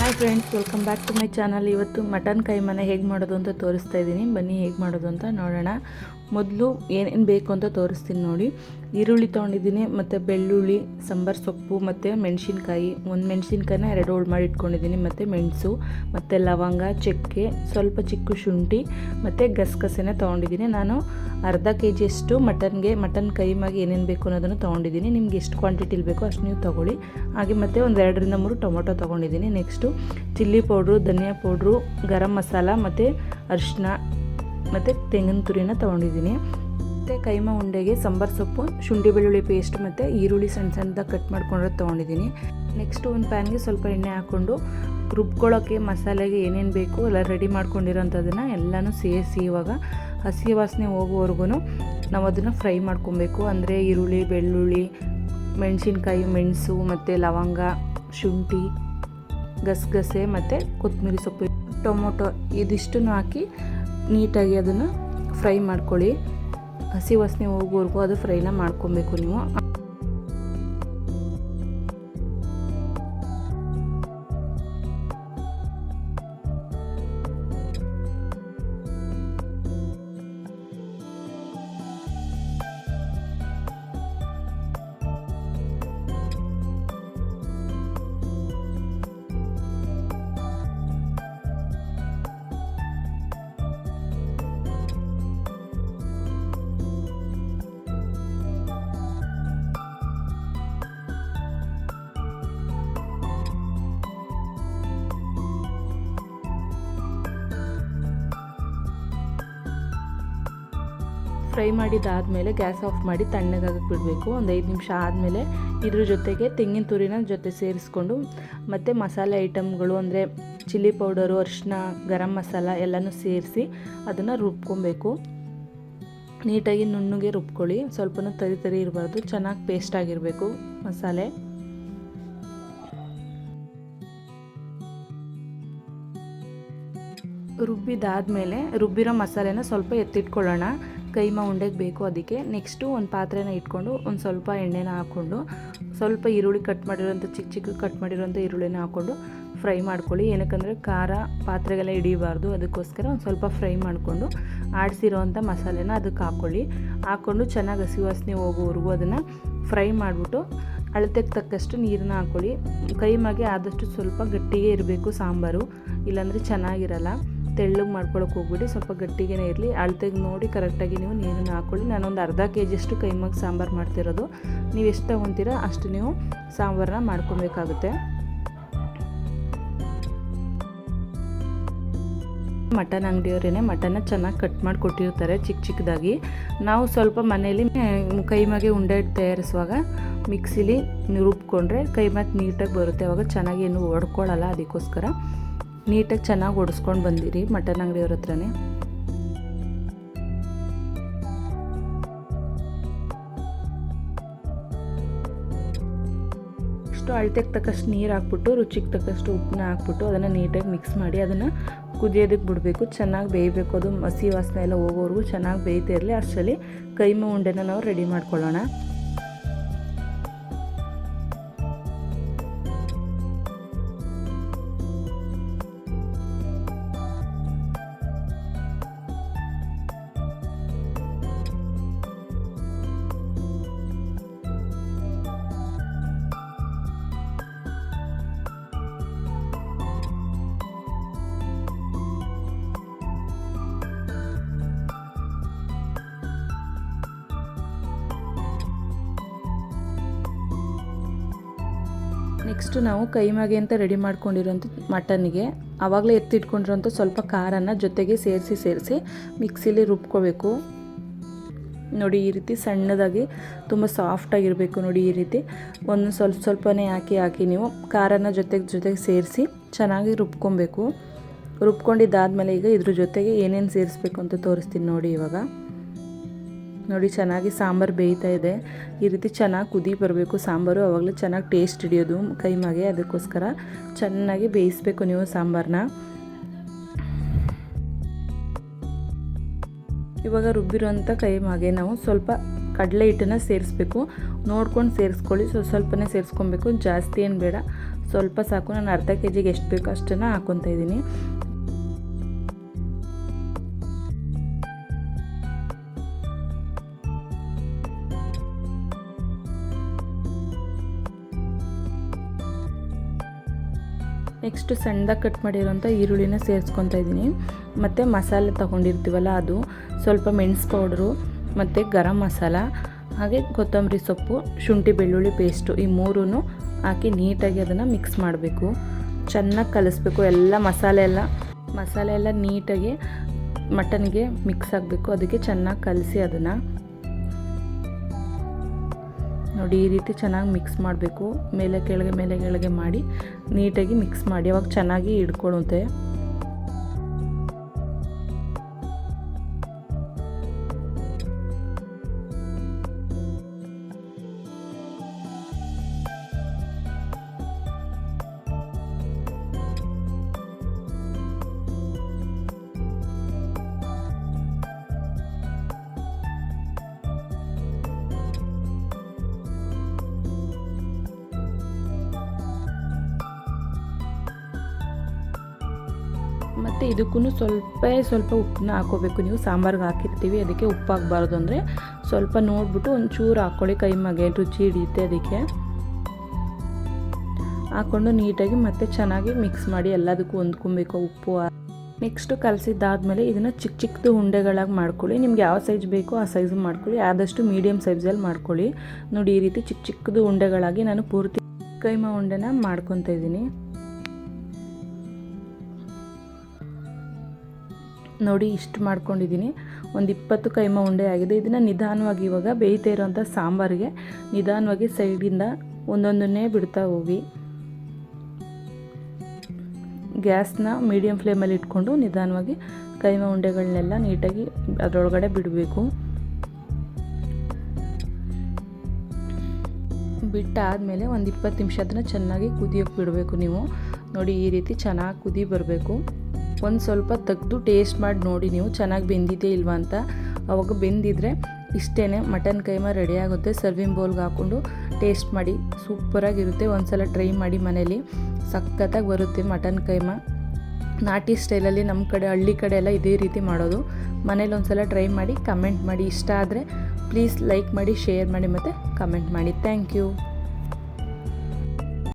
Hi friends welcome back to my channel ಇವತ್ತು mutton keema ಹೇಗೆ ಮಾಡೋದು ಅಂತ ತೋರಿಸ್ತಾ ಇದ್ದೀನಿ. ಬನ್ನಿ ಹೇಗೆ ಮಾಡೋದು ಅಂತ ನೋಡೋಣ. ಮೊದಲು ಏನೇನು ಬೇಕು ಅಂತ ತೋರಿಸ್ತೀನಿ ನೋಡಿ. ಈರುಳ್ಳಿ ತೊಗೊಂಡಿದ್ದೀನಿ, ಮತ್ತು ಬೆಳ್ಳುಳ್ಳಿ, ಸಾಂಬಾರು ಸೊಪ್ಪು, ಮತ್ತು ಮೆಣಸಿನ್ಕಾಯಿ. ಒಂದು ಮೆಣಸಿನ್ಕಾಯಿನ ಎರಡು ಹೋಳು ಮಾಡಿ ಇಟ್ಕೊಂಡಿದ್ದೀನಿ, ಮತ್ತು ಮೆಣಸು, ಮತ್ತು ಲವಂಗ, ಚಕ್ಕೆ, ಸ್ವಲ್ಪ ಚಿಕ್ಕ ಶುಂಠಿ, ಮತ್ತು ಗಸಗಸೆನ ತೊಗೊಂಡಿದ್ದೀನಿ. ನಾನು ಅರ್ಧ ಕೆ ಜಿಯಷ್ಟು ಮಟನ್ಗೆ, ಮಟನ್ ಕೈಮಾಗಿ ಏನೇನು ಬೇಕು ಅನ್ನೋದನ್ನು ತೊಗೊಂಡಿದ್ದೀನಿ. ನಿಮ್ಗೆ ಎಷ್ಟು ಕ್ವಾಂಟಿಟಿಲಿ ಬೇಕೋ ಅಷ್ಟು ನೀವು ತೊಗೊಳ್ಳಿ. ಹಾಗೆ ಮತ್ತು ಒಂದು ಎರಡರಿಂದ ಮೂರು ಟೊಮೊಟೊ ತೊಗೊಂಡಿದ್ದೀನಿ. ನೆಕ್ಸ್ಟು ಚಿಲ್ಲಿ ಪೌಡ್ರು, ಧನಿಯಾ ಪೌಡ್ರು, ಗರಂ ಮಸಾಲ, ಮತ್ತು ಅರಿಶಿನ. ಮತ್ತು ತೆಂಗಿನ ತುರಿನ ತೊಗೊಂಡಿದ್ದೀನಿ. ಮತ್ತು ಕೈಮ ಉಂಡೆಗೆ ಸಾಂಬಾರು ಸೊಪ್ಪು, ಶುಂಠಿ ಬೆಳ್ಳುಳ್ಳಿ ಪೇಸ್ಟ್ ಮತ್ತು ಈರುಳ್ಳಿ ಸಣ್ಣ ಸಣ್ಣದಾಗಿ ಕಟ್ ಮಾಡ್ಕೊಂಡಿರೋದು ತೊಗೊಂಡಿದ್ದೀನಿ. ನೆಕ್ಸ್ಟು ಒಂದು ಪ್ಯಾನ್ಗೆ ಸ್ವಲ್ಪ ಎಣ್ಣೆ ಹಾಕ್ಕೊಂಡು ರುಬ್ಕೊಳ್ಳೋಕ್ಕೆ ಮಸಾಲೆಗೆ ಏನೇನು ಬೇಕು ಎಲ್ಲ ರೆಡಿ ಮಾಡ್ಕೊಂಡಿರೋಂಥದ್ದನ್ನು ಎಲ್ಲನೂ ಸೇರಿಸಿ ಇವಾಗ ಹಸಿ ವಾಸನೆ ಹೋಗುವವರೆಗೂ ನಾವು ಅದನ್ನು ಫ್ರೈ ಮಾಡ್ಕೊಬೇಕು. ಅಂದರೆ ಈರುಳ್ಳಿ, ಬೆಳ್ಳುಳ್ಳಿ, ಮೆಣಸಿನ್ಕಾಯಿ, ಮೆಣಸು ಮತ್ತು ಲವಂಗ, ಶುಂಠಿ, ಗಸಗಸೆ ಮತ್ತು ಕೊತ್ತಂಬರಿ ಸೊಪ್ಪು, ಟೊಮೊಟೊ ಇದಿಷ್ಟನ್ನು ಹಾಕಿ ನೀಟಾಗಿ ಅದನ್ನು ಫ್ರೈ ಮಾಡ್ಕೊಳ್ಳಿ. ಹಸಿ ವಾಸನೆ ಹೋಗುವವರೆಗೂ ಅದು ಫ್ರೈನ ಮಾಡ್ಕೊಬೇಕು ನೀವು. ಫ್ರೈ ಮಾಡಿದ್ದಾದಮೇಲೆ ಗ್ಯಾಸ್ ಆಫ್ ಮಾಡಿ ತಣ್ಣಗಾಗಕ್ಕೆ ಬಿಡಬೇಕು. ಒಂದು ಐದು ನಿಮಿಷ ಆದಮೇಲೆ ಇದ್ರ ಜೊತೆಗೆ ತೆಂಗಿನ ತುರಿನ ಜೊತೆ ಸೇರಿಸ್ಕೊಂಡು ಮತ್ತು ಮಸಾಲೆ ಐಟಮ್ಗಳು ಅಂದರೆ ಚಿಲ್ಲಿ ಪೌಡರು ಅರಿಶಿನ ಗರಂ ಮಸಾಲ ಎಲ್ಲನೂ ಸೇರಿಸಿ ಅದನ್ನು ರುಬ್ಕೊಬೇಕು. ನೀಟಾಗಿ ನುಣ್ಣಗೆ ರುಬ್ಕೊಳ್ಳಿ. ಸ್ವಲ್ಪನೂ ತರಿ ತರಿ ಇರಬಾರ್ದು. ಚೆನ್ನಾಗಿ ಪೇಸ್ಟ್ ಆಗಿರಬೇಕು ಮಸಾಲೆ. ರುಬ್ಬಿದಾದಮೇಲೆ ರುಬ್ಬಿರೋ ಮಸಾಲೆನ ಸ್ವಲ್ಪ ಎತ್ತಿಟ್ಕೊಳ್ಳೋಣ. ಕೈಮಾ ಉಂಡೆಗೆ ಬೇಕು ಅದಕ್ಕೆ. ನೆಕ್ಸ್ಟು ಒಂದು ಪಾತ್ರೆನ ಇಟ್ಕೊಂಡು ಒಂದು ಸ್ವಲ್ಪ ಎಣ್ಣೆನ ಹಾಕ್ಕೊಂಡು, ಸ್ವಲ್ಪ ಈರುಳ್ಳಿ ಕಟ್ ಮಾಡಿರೋಂಥ ಚಿಕ್ಕ ಚಿಕ್ಕ ಕಟ್ ಮಾಡಿರೋಂಥ ಈರುಳ್ಳಿನ ಹಾಕ್ಕೊಂಡು ಫ್ರೈ ಮಾಡ್ಕೊಳ್ಳಿ. ಏನಕ್ಕಂದರೆ ಖಾರ ಪಾತ್ರೆಗೆಲ್ಲ ಹಿಡಿಬಾರ್ದು. ಅದಕ್ಕೋಸ್ಕರ ಒಂದು ಸ್ವಲ್ಪ ಫ್ರೈ ಮಾಡಿಕೊಂಡು ಆಡಿಸಿರೋವಂಥ ಮಸಾಲೆನ ಅದಕ್ಕೆ ಹಾಕ್ಕೊಳ್ಳಿ. ಹಾಕ್ಕೊಂಡು ಚೆನ್ನಾಗಿ ಹಸಿ ವಾಸನೆ ಹೋಗೋವರೆಗೂ ಅದನ್ನು ಫ್ರೈ ಮಾಡಿಬಿಟ್ಟು ಅಳತೆಗೆ ತಕ್ಕಷ್ಟು ನೀರನ್ನ ಹಾಕ್ಕೊಳ್ಳಿ. ಕೈಮಾಗೆ ಆದಷ್ಟು ಸ್ವಲ್ಪ ಗಟ್ಟಿಗೆ ಇರಬೇಕು ಸಾಂಬಾರು. ಇಲ್ಲಾಂದರೆ ಚೆನ್ನಾಗಿರಲ್ಲ. ತೆಳ್ಳಗೆ ಮಾಡ್ಕೊಳಕ್ಕೆ ಹೋಗ್ಬಿಡಿ, ಸ್ವಲ್ಪ ಗಟ್ಟಿಗೆನೇ ಇರಲಿ. ಅಳತೆಗೆ ನೋಡಿ ಕರೆಕ್ಟಾಗಿ ನೀವು ನೀರನ್ನು ಹಾಕ್ಕೊಳ್ಳಿ ನಾನೊಂದು ಅರ್ಧ ಕೆ ಜಿಯಷ್ಟು ಕೈಮಾಗಿ ಸಾಂಬಾರು ಮಾಡ್ತಿರೋದು. ನೀವು ಎಷ್ಟು ತೊಗೊತೀರಾ ಅಷ್ಟು ನೀವು ಸಾಂಬಾರನ್ನ ಮಾಡ್ಕೊಬೇಕಾಗುತ್ತೆ. ಮಟನ್ ಅಂಗಡಿಯವರೇ ಮಟನ್ನ ಚೆನ್ನಾಗಿ ಕಟ್ ಮಾಡಿ ಕೊಟ್ಟಿರ್ತಾರೆ ಚಿಕ್ಕ ಚಿಕ್ಕದಾಗಿ ನಾವು ಸ್ವಲ್ಪ ಮನೇಲಿ ಕೈಮಾಗೆ ಉಂಡೆ ತಯಾರಿಸುವಾಗ ಮಿಕ್ಸಿಲಿ ರುಬ್ಕೊಂಡ್ರೆ ಕೈಮಾಗೆ ನೀಟಾಗಿ ಬರುತ್ತೆ. ಅವಾಗ ಚೆನ್ನಾಗಿ ಏನು ಒಡ್ಕೊಳ್ಳಲ್ಲ ಅದಕ್ಕೋಸ್ಕರ. ನೀಟಾಗಿ ಚೆನ್ನಾಗಿ ಒಡಿಸ್ಕೊಂಡು ಬಂದಿರಿ ಮಟನ್ ಅಂಗಡಿಯವ್ರ ಹತ್ರನೇ. ಅಷ್ಟು ಅಳತೆಗೆ ತಕ್ಕಷ್ಟು ನೀರು ಹಾಕ್ಬಿಟ್ಟು, ರುಚಿಗೆ ತಕ್ಕಷ್ಟು ಉಪ್ಪನ್ನ ಹಾಕ್ಬಿಟ್ಟು ಅದನ್ನು ನೀಟಾಗಿ ಮಿಕ್ಸ್ ಮಾಡಿ ಅದನ್ನು ಕುದಿಯೋದಕ್ಕೆ ಬಿಡಬೇಕು. ಚೆನ್ನಾಗಿ ಬೇಯಬೇಕು ಅದು. ಹಸಿ ವಾಸನೆ ಎಲ್ಲ ಹೋಗೋವರೆಗೂ ಚೆನ್ನಾಗಿ ಬೇಯ್ತಾ ಇರಲಿ. ಅಷ್ಟರಲ್ಲಿ ಕೈಮ ಉಂಡೆನ ನಾವು ರೆಡಿ ಮಾಡ್ಕೊಳ್ಳೋಣ. ನೆಕ್ಸ್ಟು ನಾವು ಕೈಮಾಗೆ ಅಂತ ರೆಡಿ ಮಾಡ್ಕೊಂಡಿರೋಂಥ ಮಟನ್ಗೆ ಆವಾಗಲೇ ಎತ್ತಿಟ್ಕೊಂಡಿರೋಂಥ ಸ್ವಲ್ಪ ಖಾರನ ಜೊತೆಗೆ ಸೇರಿಸಿ ಸೇರಿಸಿ ಮಿಕ್ಸಿಲಿ ರುಬ್ಕೋಬೇಕು. ನೋಡಿ, ಈ ರೀತಿ ಸಣ್ಣದಾಗಿ ತುಂಬ ಸಾಫ್ಟಾಗಿರಬೇಕು ನೋಡಿ ಈ ರೀತಿ. ಒಂದು ಸ್ವಲ್ಪ ಸ್ವಲ್ಪನೇ ಹಾಕಿ ಹಾಕಿ ನೀವು ಖಾರನ ಜೊತೆಗೆ ಜೊತೆಗೆ ಸೇರಿಸಿ ಚೆನ್ನಾಗಿ ರುಬ್ಕೊಬೇಕು. ರುಬ್ಕೊಂಡಿದ್ದಾದಮೇಲೆ ಈಗ ಇದ್ರ ಜೊತೆಗೆ ಏನೇನು ಸೇರಿಸ್ಬೇಕು ಅಂತ ತೋರಿಸ್ತೀನಿ ನೋಡಿ ಇವಾಗ. ನೋಡಿ ಚೆನ್ನಾಗಿ ಸಾಂಬಾರು ಬೇಯ್ತಾ ಇದೆ. ಈ ರೀತಿ ಚೆನ್ನಾಗಿ ಕುದಿ ಬರಬೇಕು ಸಾಂಬಾರು. ಆವಾಗಲೇ ಚೆನ್ನಾಗಿ ಟೇಸ್ಟ್ ಹಿಡಿಯೋದು ಕೈಮಾಗೆ ಅದಕ್ಕೋಸ್ಕರ ಚೆನ್ನಾಗಿ ಬೇಯಿಸ್ಬೇಕು ನೀವು ಸಾಂಬಾರನ್ನ ಇವಾಗ ರುಬ್ಬಿರೋಂಥ ಕೈಮಾಗೆ ನಾವು ಸ್ವಲ್ಪ ಕಡಲೆ ಹಿಟ್ಟನ್ನು ಸೇರಿಸ್ಬೇಕು. ನೋಡ್ಕೊಂಡು ಸೇರಿಸ್ಕೊಳ್ಳಿ. ಸ್ವಲ್ಪ ಸ್ವಲ್ಪನೇ ಸೇರಿಸ್ಕೊಬೇಕು. ಜಾಸ್ತಿ ಏನು ಬೇಡ. ಸ್ವಲ್ಪ ಸಾಕು. ನಾನು ಅರ್ಧ ಕೆ ಜಿಗೆ ಎಷ್ಟು ಬೇಕೋ ಅಷ್ಟನ್ನು ಹಾಕ್ಕೊತಾ ಇದ್ದೀನಿ ನೆಕ್ಸ್ಟ್ ಸಣ್ಣದಾಗಿ ಕಟ್ ಮಾಡಿರೋಂಥ ಈರುಳ್ಳಿನ ಸೇರಿಸ್ಕೊತಾ ಇದ್ದೀನಿ. ಮತ್ತು ಮಸಾಲೆ ತೊಗೊಂಡಿರ್ತೀವಲ್ಲ ಅದು, ಸ್ವಲ್ಪ ಮೆಣಸು ಪೌಡ್ರು, ಮತ್ತು ಗರಂ ಮಸಾಲ, ಹಾಗೆ ಕೊತ್ತಂಬರಿ ಸೊಪ್ಪು, ಶುಂಠಿ ಬೆಳ್ಳುಳ್ಳಿ ಪೇಸ್ಟು ಈ ಮೂರೂ ಹಾಕಿ ನೀಟಾಗಿ ಅದನ್ನು ಮಿಕ್ಸ್ ಮಾಡಬೇಕು. ಚೆನ್ನಾಗಿ ಕಲಿಸ್ಬೇಕು, ಎಲ್ಲ ಮಸಾಲೆ ಎಲ್ಲ ಮಸಾಲೆ ಎಲ್ಲ ನೀಟಾಗಿ ಮಟನ್ಗೆ ಮಿಕ್ಸ್ ಆಗಬೇಕು. ಅದಕ್ಕೆ ಚೆನ್ನಾಗಿ ಕಲಸಿ ಅದನ್ನು. ನೋಡಿ ಈ ರೀತಿ ಚೆನ್ನಾಗಿ ಮಿಕ್ಸ್ ಮಾಡಬೇಕು. ಮೇಲೆ ಕೆಳಗೆ ಮೇಲೆ ಕೆಳಗೆ ಮಾಡಿ ನೀಟಾಗಿ ಮಿಕ್ಸ್ ಮಾಡಿ. ಅವಾಗ ಚೆನ್ನಾಗಿ ಹಿಡ್ಕೊಳ್ಳುತ್ತೆ ಮತ್ತು ಇದಕ್ಕೂ ಸ್ವಲ್ಪ ಸ್ವಲ್ಪ ಉಪ್ಪನ್ನ ಹಾಕೋಬೇಕು. ನೀವು ಸಾಂಬಾರ್ಗೆ ಹಾಕಿರ್ತೀವಿ, ಅದಕ್ಕೆ ಉಪ್ಪು ಹಾಕ್ಬಾರ್ದು ಅಂದರೆ ಸ್ವಲ್ಪ ನೋಡಿಬಿಟ್ಟು ಒಂಚೂರು ಹಾಕ್ಕೊಳ್ಳಿ ಕೈಮಗೆ ರುಚಿ ಹಿಡಿಯುತ್ತೆ ಅದಕ್ಕೆ. ಹಾಕ್ಕೊಂಡು ನೀಟಾಗಿ ಮತ್ತೆ ಚೆನ್ನಾಗಿ ಮಿಕ್ಸ್ ಮಾಡಿ ಎಲ್ಲದಕ್ಕೂ ಹೊಂದ್ಕೊಬೇಕು ಉಪ್ಪು ನೆಕ್ಸ್ಟು ಕಲಸಿದ್ದಾದಮೇಲೆ ಇದನ್ನು ಚಿಕ್ಕ ಚಿಕ್ಕದು ಉಂಡೆಗಳಾಗಿ ಮಾಡ್ಕೊಳ್ಳಿ. ನಿಮ್ಗೆ ಯಾವ ಸೈಜ್ ಬೇಕೋ ಆ ಸೈಜ್ ಮಾಡ್ಕೊಳ್ಳಿ. ಆದಷ್ಟು ಮೀಡಿಯಮ್ ಸೈಜಲ್ಲಿ ಮಾಡ್ಕೊಳ್ಳಿ. ನೋಡಿ, ಈ ರೀತಿ ಚಿಕ್ಕ ಚಿಕ್ಕದು ಉಂಡೆಗಳಾಗಿ ನಾನು ಪೂರ್ತಿ ಕೈಮಾ ಉಂಡೆನ ಮಾಡ್ಕೊತಾ ಇದ್ದೀನಿ. ನೋಡಿ ಇಷ್ಟು ಮಾಡ್ಕೊಂಡಿದ್ದೀನಿ. ಒಂದು ಇಪ್ಪತ್ತು ಕೈಮ ಉಂಡೆ ಆಗಿದೆ. ಇದನ್ನು ನಿಧಾನವಾಗಿ ಇವಾಗ ಬೇಯ್ತಾ ಇರೋಂಥ ಸಾಂಬಾರಿಗೆ ನಿಧಾನವಾಗಿ ಸೈಡಿಂದ ಒಂದೊಂದನ್ನೇ ಬಿಡ್ತಾ ಹೋಗಿ. ಗ್ಯಾಸ್ನ ಮೀಡಿಯಮ್ ಫ್ಲೇಮಲ್ಲಿ ಇಟ್ಕೊಂಡು ನಿಧಾನವಾಗಿ ಕೈಮ ಉಂಡೆಗಳನ್ನೆಲ್ಲ ನೀಟಾಗಿ ಅದರೊಳಗಡೆ ಬಿಡಬೇಕು. ಬಿಟ್ಟಾದಮೇಲೆ ಒಂದು ಇಪ್ಪತ್ತು ನಿಮಿಷ ಅದನ್ನು ಚೆನ್ನಾಗಿ ಕುದಿಯೋಕ್ಕೆ ಬಿಡಬೇಕು ನೀವು. ನೋಡಿ ಈ ರೀತಿ ಚೆನ್ನಾಗಿ ಕುದಿ ಬರಬೇಕು. ಒಂದು ಸ್ವಲ್ಪ ತೆಗೆದು ಟೇಸ್ಟ್ ಮಾಡಿ ನೋಡಿ ನೀವು. ಚೆನ್ನಾಗಿ ಬೆಂದಿದೆ ಇಲ್ವಾ ಅಂತ ಅವಾಗ ಬೆಂದಿದ್ರೆ ಇಷ್ಟೇ ಮಟನ್ ಕೈಮಾ ರೆಡಿ ಆಗುತ್ತೆ. ಸರ್ವಿಂಗ್ ಬೌಲ್ಗೆ ಹಾಕ್ಕೊಂಡು ಟೇಸ್ಟ್ ಮಾಡಿ. ಸೂಪರಾಗಿರುತ್ತೆ ಒಂದು ಸಲ ಟ್ರೈ ಮಾಡಿ ಮನೇಲಿ. ಸಖತ್ತಾಗಿ ಬರುತ್ತೆ ಮಟನ್ ಕೈಮಾ. ನಾಟಿ ಸ್ಟೈಲಲ್ಲಿ ನಮ್ಮ ಕಡೆ, ಹಳ್ಳಿ ಕಡೆ ಎಲ್ಲ ಇದೇ ರೀತಿ ಮಾಡೋದು. ಮನೇಲಿ ಒಂದು ಸಲ ಟ್ರೈ ಮಾಡಿ ಕಮೆಂಟ್ ಮಾಡಿ. ಇಷ್ಟ ಆದರೆ ಪ್ಲೀಸ್ ಲೈಕ್ ಮಾಡಿ ಶೇರ್ ಮಾಡಿ ಮತ್ತು ಕಮೆಂಟ್ ಮಾಡಿ. Thank you